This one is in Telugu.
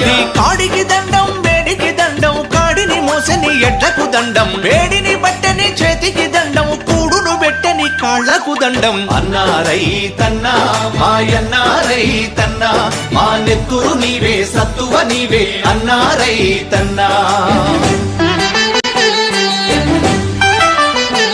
నీ కాడికి దండం వేడికి దండం కాడిని మోసని ఎడ్లకు దండం వేడిని బట్టని చేతికి దండం కూడును పెట్టని కాళ్ళకు దండం. అన్నారై తన్నా మాయన్నారై తన్నా మా నెత్తురు నీవే సత్తువ నీవే అన్నారై తన్నా.